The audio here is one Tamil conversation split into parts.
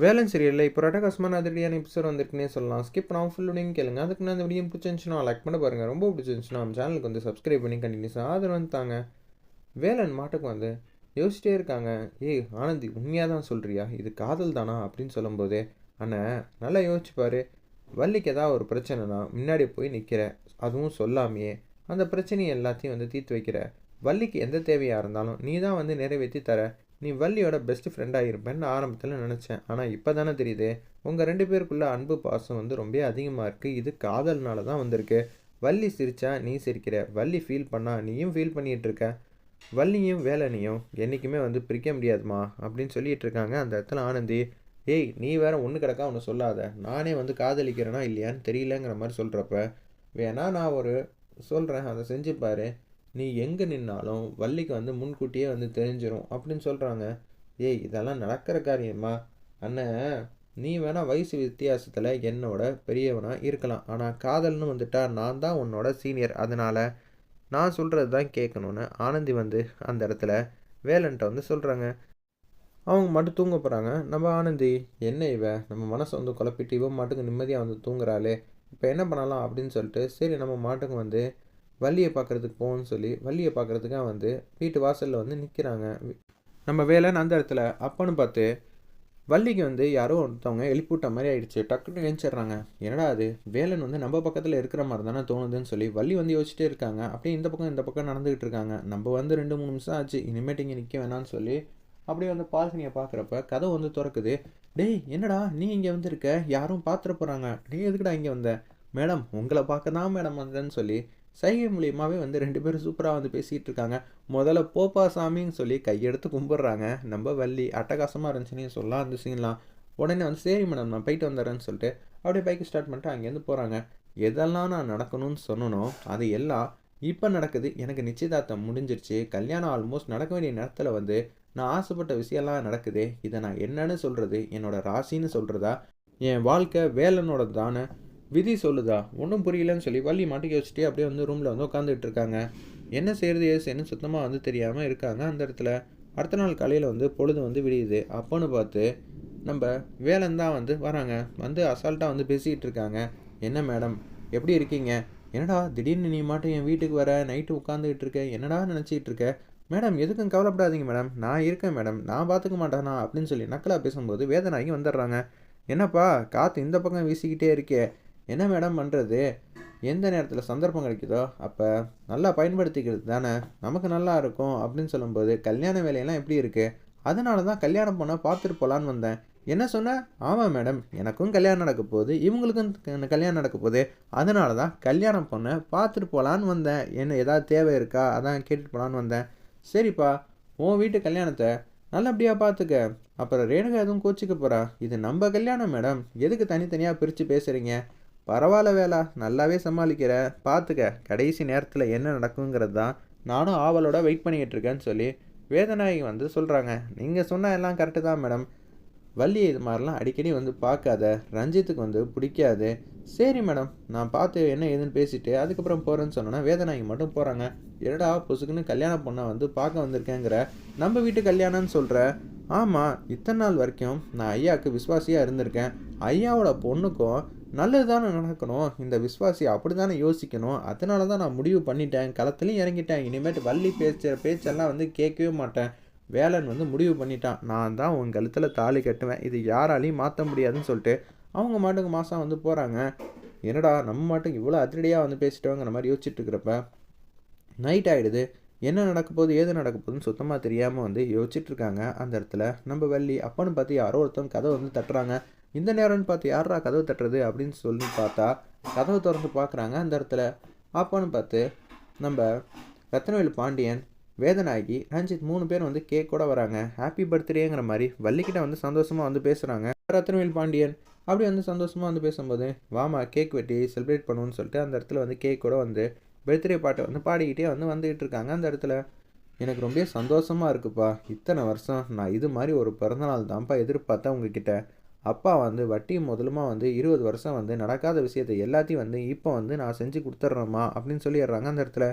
வேலன் சீரியலில். இப்போ ரட்டகாசமான அதிரடியான எபிசோட் வந்திருக்குன்னே சொல்லலாம். ஸ்கிப் பண்ணாமல் ஃபுல்லுடையும் கேளுங்க. அதுக்கு நான் அந்த வீடியோ பிடிச்சிருந்துச்சுன்னா லைக் பண்ண பாருங்கள் ரொம்ப பிடிச்சிருந்துச்சுன்னா நம்ம சேனலுக்கு வந்து சப்ஸ்கிரைப் பண்ணி கண்டினியூஸாக ஆதரவு வந்து தாங்க. வேலன் மாட்டுக்கு வந்து யோசிச்சிட்டே இருக்காங்க. ஏய் ஆனந்தி உண்மையாக தான் சொல்கிறியா இது காதல் தானா? அப்படின்னு சொல்லும்போதே அண்ணன் நல்லா யோசிச்சு வள்ளிக்கு ஏதாவது ஒரு பிரச்சனைனா முன்னாடி போய் நிற்கிற அதுவும் சொல்லாமையே. அந்த பிரச்சனையை எல்லாத்தையும் வந்து தீர்த்து வைக்கிற. வள்ளிக்கு எந்த தேவையாக இருந்தாலும் நீ தான் வந்து நிறைவேற்றி தர. நீ வள்ளியோட பெஸ்ட் ஃப்ரெண்டாக இருப்பேன்னு ஆரம்பத்தில் நினச்சேன். ஆனால் இப்போ தானே தெரியுது. உங்கள் ரெண்டு பேருக்குள்ள அன்பு பாசம் வந்து ரொம்ப அதிகமாக இருக்குது இது காதல்னால தான் வந்திருக்கு. வள்ளி சிரித்தா நீ சிரிக்கிற. வள்ளி ஃபீல் பண்ணா நீயும் ஃபீல் பண்ணிகிட்டு இருக்க. வள்ளியும் வேலனையும் என்றைக்குமே வந்து பிரிக்க முடியாதுமா? அப்படின்னு சொல்லிட்டு இருக்காங்க அந்த இடத்துல ஆனந்தி. ஏய் நீ வேற ஒன்று கிடக்கா ஒன்று சொல்லாத. நானே வந்து காதலிக்கிறேனா இல்லையான்னு தெரியலங்கிற மாதிரி சொல்கிறப்ப வேணா நான் ஒரு சொல்கிறேன் அதை செஞ்சுப்பாரு நீ எங்கே நின்னாலும் வள்ளிக்கு வந்து முன்கூட்டியே வந்து தெரிஞ்சிடும் அப்படின்னு சொல்கிறாங்க ஏய் இதெல்லாம் நடக்கிற காரியமா அண்ணன் நீ வேணால் வயசு வித்தியாசத்தில் என்னோட பெரியவனாக இருக்கலாம். ஆனால் காதல்னு வந்துட்டா நான் தான் உன்னோட சீனியர் அதனால் நான் சொல்கிறது தான் கேட்கணுன்னு ஆனந்தி வந்து அந்த இடத்துல வேலன்ட்ட வந்து சொல்கிறாங்க அவங்க மட்டும் தூங்க போகிறாங்க நம்ம ஆனந்தி என்ன இவ? நம்ம மனசை வந்து குழப்பிட்டு இவன் மாட்டுக்கு நிம்மதியாக வந்து தூங்குறாளே. இப்போ என்ன பண்ணலாம் அப்படின்னு சொல்லிட்டு சரி நம்ம மாட்டுக்கு வந்து வள்ளியை பார்க்குறதுக்கு போகணும்னு சொல்லி வள்ளியை பார்க்குறதுக்காக வந்து வீட்டு வாசலில் வந்து நிற்கிறாங்க நம்ம வேலைன்னு அந்த இடத்துல. அப்பன்னு பார்த்து வள்ளிக்கு வந்து யாரோ ஒருத்தவங்க எழுப்பிவிட்ட மாதிரி ஆயிடுச்சு. டக்குன்னு எழுந்துடுறாங்க. என்னடா அது? வேலன் வந்து நம்ம பக்கத்தில் இருக்கிற மாதிரி தானே தோணுதுன்னு சொல்லி வள்ளி வந்து யோசிச்சிட்டே இருக்காங்க. அப்படியே இந்த பக்கம் இந்த பக்கம் நடந்துகிட்டு இருக்காங்க. நம்ம வந்து ரெண்டு மூணு நிமிஷம் ஆச்சு. இனிமேட்டு இங்கே நிற்க வேணாம்னு சொல்லி அப்படியே வந்து பால்கனியை பார்க்குறப்ப கதவு வந்து திறக்குது. டேய் என்னடா நீ இங்கே வந்திருக்க? யாரும் பார்த்துட போகிறாங்க நீ எதுக்குடா இங்கே வந்த? மேடம் உங்களை பார்க்க தான் மேடம் வந்தேன்னு சொல்லி சைகை மூலியமாகவே வந்து ரெண்டு பேரும் சூப்பராக வந்து பேசிகிட்டு இருக்காங்க முதல்ல போப்பா சாமின்னு சொல்லி கையெடுத்து கும்பிட்றாங்க. நம்ம வள்ளி அட்டகாசமாக இருந்துச்சுன்னு சொல்லலாம். அந்த சீன்லாம் உடனே வந்து சரி மேடம் நான் போயிட்டு வந்துடுறேன்னு சொல்லிட்டு அப்படியே பைக்கு ஸ்டார்ட் பண்ணிட்டு அங்கேருந்து போகிறாங்க எதெல்லாம் நான் நடக்கணும்னு சொன்னனோ அது எல்லாம் இப்போ நடக்குது. எனக்கு நிச்சயதார்த்தம் முடிஞ்சிருச்சு. கல்யாணம் ஆல்மோஸ்ட் நடக்க வேண்டிய நேரத்தில் வந்து நான் ஆசைப்பட்ட விஷயம்லாம் நடக்குது. இதை நான் என்னன்னு சொல்கிறது என்னோடய ராசின்னு சொல்கிறதா என் வாழ்க்கை வேலனோட தானே விதி சொல்லுதா? ஒன்றும் புரியலன்னு சொல்லி வள்ளி மாட்டி யோசிச்சுட்டு அப்படியே வந்து ரூமில் வந்து உட்காந்துட்டு இருக்காங்க. என்ன செய்கிறது ஏசுன்னு சுத்தமாக வந்து தெரியாமல் இருக்காங்க. அந்த இடத்துல அடுத்த நாள் காலையில் வந்து பொழுது வந்து விடியுது. அப்போன்னு பார்த்து நம்ம வேலன் தான் வந்து வராங்க. வந்து அசால்ட்டாக வந்து பேசிக்கிட்டு இருக்காங்க. என்ன மேடம் எப்படி இருக்கீங்க? என்னடா திடீர்னு நீ மாட்டும் என் வீட்டுக்கு வர நைட்டு உட்காந்துக்கிட்டு இருக்க என்னடா நினச்சிக்கிட்டு இருக்க? மேடம் எதுக்கும் கவலைப்படாதீங்க மேடம் நான் இருக்கேன் மேடம் நான் பார்த்துக்க மாட்டேனா? அப்படின்னு சொல்லி நக்கலாக பேசும்போது வேதனாகி வந்துடுறாங்க. என்னப்பா காற்று இந்த பக்கம் வீசிக்கிட்டே இருக்கே. என்ன மேடம் பண்ணுறது எந்த நேரத்தில் சந்தர்ப்பம் கிடைக்குதோ அப்போ நல்லா பயன்படுத்திக்கிறது தானே? நமக்கு நல்லா இருக்கும் அப்படின்னு சொல்லும்போது கல்யாண வேலையெல்லாம் எப்படி இருக்குது அதனால தான் கல்யாணம் பண்ண பார்த்துட்டு போகலான்னு வந்தேன். என்ன சொன்ன? ஆமாம் மேடம் எனக்கும் கல்யாணம் நடக்க போகுது இவங்களுக்கும் க- கல்யாணம் நடக்க போகுது. அதனால தான் கல்யாணம் பண்ண பார்த்துட்டு போகலான்னு வந்தேன். என்ன ஏதாவது தேவை இருக்கா? அதான் கேட்டுட்டு போகலான்னு வந்தேன். சரிப்பா உன் வீட்டு கல்யாணத்தை நல்லபடியாக பார்த்துக்க. அப்புறம் ரேணுகா எதுவும் கோச்சிக்க போகிறா இது நம்ம கல்யாணம் மேடம் எதுக்கு தனித்தனியாக பிரித்து பேசுகிறீங்க பரவாயில்ல வேலா நல்லாவே சமாளிக்கிற. பார்த்துக்க கடைசி நேரத்தில் என்ன நடக்குங்கிறது தான் நானும் ஆவலோட வெயிட் பண்ணிக்கிட்டு இருக்கேன்னு சொல்லி வேதநாயகி வந்து சொல்கிறாங்க நீங்கள் சொன்ன எல்லாம் கரெக்டு தான் மேடம் வள்ளி இது மாதிரிலாம் அடிக்கடி வந்து பார்க்காத ரஞ்சித்துக்கு வந்து பிடிக்காது. சரி மேடம் நான் பார்த்து என்ன ஏதுன்னு பேசிட்டு அதுக்கப்புறம் போகிறேன்னு சொன்னோன்னா வேதநாயகி மட்டும் போகிறாங்க என்னடா பொசுக்குன்னு கல்யாணம் பொண்ணை வந்து பார்க்க வந்திருக்கேங்கிற நம்ம வீட்டு கல்யாணம்னு சொல்கிற ஆமாம் இத்தனை நாள் வரைக்கும் நான் ஐயாவுக்கு விசுவாசியாக இருந்திருக்கேன். ஐயாவோட பொண்ணுக்கும் நல்லது தானே நடக்கணும். இந்த விஸ்வாசி அப்படி தானே யோசிக்கணும். அதனால தான் நான் முடிவு பண்ணிட்டேன். களத்துலையும் இறங்கிட்டேன். இனிமேட்டு வள்ளி பேச்ச பேச்செல்லாம் வந்து கேட்கவே மாட்டேன். வேலன் வந்து முடிவு பண்ணிட்டான். நான் தான் உன் கழுத்தில் தாலி கட்டுவேன். இது யாராலையும் மாற்ற முடியாதுன்னு சொல்லிட்டு அவங்க மாட்டுக்கு மாதம் வந்து போகிறாங்க என்னடா நம்ம மாட்டுக்கு இவ்வளோ அதிரடியாக வந்து பேசிட்டோங்கிற மாதிரி யோசிச்சுட்டு இருக்கிறப்ப நைட் ஆகிடுது என்ன நடக்க போகுது ஏது நடக்க போகுதுன்னு சுத்தமாக தெரியாமல் வந்து யோசிச்சுட்டு இருக்காங்க. அந்த இடத்துல நம்ம வள்ளி அப்பன்னு பார்த்து யாரோ ஒருத்தவங்க கதை வந்து தட்டுறாங்க. இந்த நேரம்னு பார்த்து யாரா கதவு தட்டுறது அப்படின்னு சொல்லி பார்த்தா கதவு திறந்து பார்க்குறாங்க. அந்த இடத்துல அப்போன்னு பார்த்து நம்ம ரத்னவேல் பாண்டியன் வேதனாகி ரஞ்சித் மூணு பேர் வந்து கேக் கூட வராங்க. ஹாப்பி பர்த்டேங்கிற மாதிரி வள்ளிக்கிட்ட வந்து சந்தோஷமாக வந்து பேசுகிறாங்க ரத்னவேல் பாண்டியன் அப்படி வந்து சந்தோஷமாக வந்து பேசும்போது வாமா கேக் வெட்டி செலிப்ரேட் பண்ணுவோன்னு சொல்லிட்டு அந்த இடத்துல வந்து கேக் கூட வந்து பர்த்டே பாட்டை வந்து பாடிக்கிட்டே வந்து வந்துகிட்டு இருக்காங்க. அந்த இடத்துல எனக்கு ரொம்ப சந்தோஷமாக இருக்குப்பா. இத்தனை வருஷம் நான் இது மாதிரி ஒரு பிறந்தநாள் தான்ப்பா எதிர்பார்த்தேன் உங்ககிட்ட. அப்பா வந்து வட்டி முதலுமா வந்து இருபது வருஷம் வந்து நடக்காத விஷயத்தை எல்லாத்தையும் வந்து இப்போ வந்து நான் செஞ்சு கொடுத்துட்றேம்மா அப்படின்னு சொல்லிடுறாங்க அந்த இடத்துல.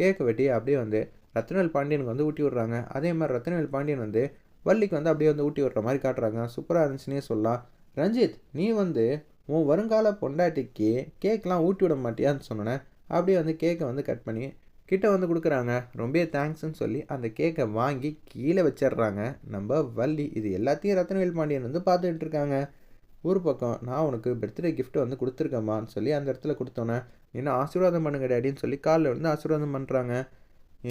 கேக்கு வெட்டி அப்படியே வந்து ரத்னவேல் பாண்டியனுக்கு வந்து ஊட்டி விடுறாங்க. அதே மாதிரி ரத்னவேல் பாண்டியன் வந்து வள்ளிக்கு வந்து அப்படியே வந்து ஊட்டி விடுற மாதிரி காட்டுறாங்க. சூப்பராக இருந்துச்சுன்னே சொல்லலாம். ரஞ்சித் நீ வந்து உன் வருங்கால பொண்டாட்டிக்கு கேக்லாம் ஊட்டி விட மாட்டியான்னு சொன்னேன். அப்படியே வந்து கேக்கை வந்து கட் பண்ணி கிட்ட வந்து கொடுக்குறாங்க. ரொம்ப தேங்க்ஸ்னு சொல்லி அந்த கேக்கை வாங்கி கீழே வச்சிடுறாங்க. நம்ம வள்ளி இது எல்லாத்தையும் ரத்னவேல் பாண்டியன் வந்து பார்த்துட்டு இருக்காங்க. ஒரு பக்கம் நான் உனக்கு பர்த்டே கிஃப்ட்டு வந்து கொடுத்துருக்கேம்மான்னு சொல்லி அந்த இடத்துல கொடுத்தோன்னே என்ன ஆசீர்வாதம் பண்ணுங்க டேடின்னு சொல்லி காலில் வந்து ஆசீர்வாதம் பண்ணுறாங்க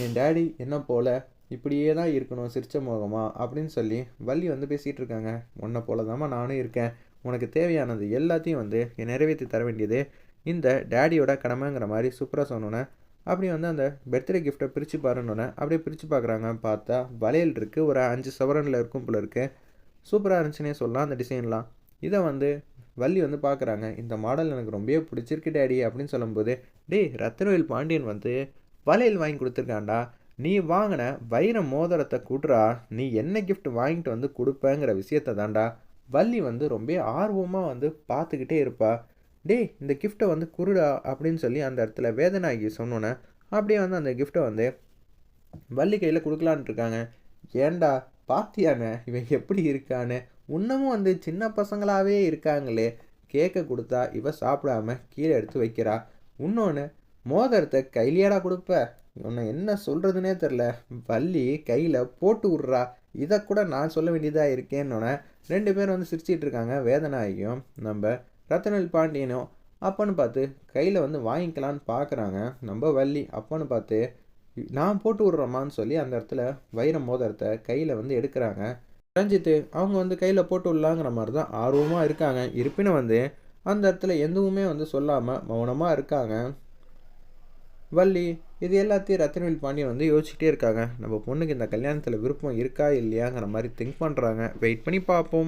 என் டேடி என்ன போல? இப்படியே தான் இருக்கணும் சிரிச்ச முகமா? அப்படின்னு சொல்லி வள்ளி வந்து பேசிகிட்டு இருக்காங்க. உன்னை போல தாம்மா நானும் இருக்கேன். உனக்கு தேவையானது எல்லாத்தையும் வந்து நிறைவேற்றி தர வேண்டியது இந்த டேடியோட கடமைங்கிற மாதிரி சூப்பராக சொன்னோன்னே அப்படி வந்து அந்த பர்த்டே கிஃப்ட்டை பிரித்து பாருன்னொன்னே அப்படியே பிரித்து பார்க்குறாங்க பார்த்தா வளையல் இருக்குது ஒரு அஞ்சு சவரனில் இருக்கும் போல இருக்குது சூப்பராக இருந்துச்சுன்னே சொல்லலாம் அந்த டிசைன்லாம் இதை வந்து வள்ளி வந்து பார்க்குறாங்க இந்த மாடல் எனக்கு ரொம்பவே பிடிச்சிருக்கு டேடி அப்படின்னு சொல்லும்போது டேய் ரத்னவேல் பாண்டியன் வந்து வளையல் வாங்கி கொடுத்துருக்காண்டா நீ வாங்கின வைர மோதிரத்தை கூட்டுறா நீ என்ன கிஃப்ட் வாங்கிட்டு வந்து கொடுப்பேங்கிற விஷயத்தை தாண்டா வள்ளி வந்து ரொம்ப ஆர்வமாக வந்து பார்த்துக்கிட்டே இருப்பா. டேய் இந்த கிஃப்ட்டை வந்து குருடா அப்படின்னு சொல்லி அந்த இடத்துல வேதனாகி சொன்னோன்னே அப்படியே வந்து அந்த கிஃப்ட்டை வந்து வள்ளி கையில் கொடுக்கலான்ட்டு இருக்காங்க. ஏண்டா பாத்தியானே இவன் எப்படி இருக்கான்னு? இன்னமும் வந்து சின்ன பசங்களாகவே இருக்காங்களே. கேக்கை கொடுத்தா இவ சாப்பிடாம கீழே எடுத்து வைக்கிறா. இன்னொன்று மோதிரத்தை கையிலேடா கொடுப்ப? உன்னை என்ன சொல்கிறதுனே தெரில வள்ளி கையில் போட்டு விட்றா. இதை கூட நான் சொல்ல வேண்டியதாக இருக்கேன்னொன்னே ரெண்டு பேரும் வந்து சிரிச்சிட்டு இருக்காங்க. வேதனாகியும் நம்ம ரத்தனல் பாண்டியனும் அப்பன்னு பார்த்து கையில் வந்து வாங்கிக்கலான்னு பார்க்குறாங்க நம்ம வள்ளி அப்பன்னு பார்த்து நான் போட்டு விட்றோமான்னு சொல்லி அந்த இடத்துல வைர மோதிரத்தை கையில் வந்து எடுக்கிறாங்க. ரஞ்சித்து அவங்க வந்து கையில் போட்டு விடலாங்கிற மாதிரி தான் ஆர்வமாக இருக்காங்க. இருப்பினும் வந்து அந்த இடத்துல எதுவுமே வந்து சொல்லாமல் மௌனமாக இருக்காங்க. வள்ளி இது எல்லாத்தையும் ரத்தனவேல் பாண்டியன் வந்து யோசிச்சுட்டே இருக்காங்க. நம்ம பொண்ணுக்கு இந்த கல்யாணத்தில் விருப்பம் இருக்கா இல்லையாங்கிற மாதிரி திங்க் பண்ணுறாங்க வெயிட் பண்ணி பார்ப்போம்.